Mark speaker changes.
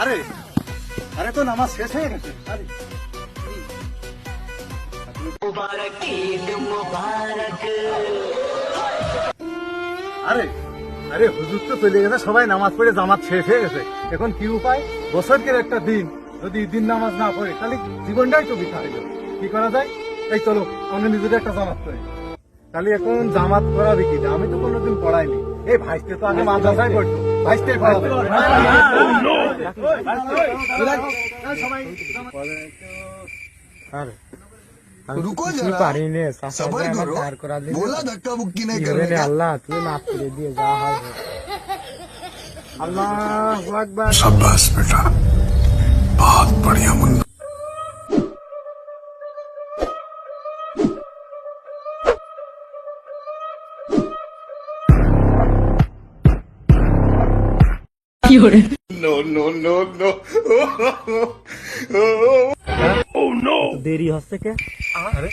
Speaker 1: আরে আরে তো নামাজ শেষ হয়ে গেছে। আরে। আরে হুজুর তো চলে গেছে, সবাই নামাজ পড়ে জামাত শেষ হয়ে গেছে। এখন কি উপায়? বছরকের একটা দিন, যদি দিন নামাজ না পড়ে, তাহলে জীবনটাই তো যাবে। কি করা যায়? এই চলো, আমরা নিজেদের একটা জামাত করি। তাহলে এখন জামাত করাবে কি আমি তো কোনোদিন পড়াইনি এই ভাইস্তে তো আগে মাদ্রাসায় পড়তো ভাইস্তে পড়াবে আরে
Speaker 2: रुको
Speaker 3: কিছুই
Speaker 2: जरा
Speaker 3: পারি নে
Speaker 2: सबर करो
Speaker 3: দাঁড় করা দিলে
Speaker 2: बोला धक्का मुक्की नहीं
Speaker 3: কি
Speaker 2: करने
Speaker 3: হবে রে
Speaker 2: का
Speaker 3: আল্লাহ তুই মাফ করে দিয়ে যা হয় হোক। আল্লাহু আকবার
Speaker 2: शाबाश बेटा बहुत बढ़िया मुन्ना
Speaker 3: দেরি হচ্ছে কে?
Speaker 1: আরে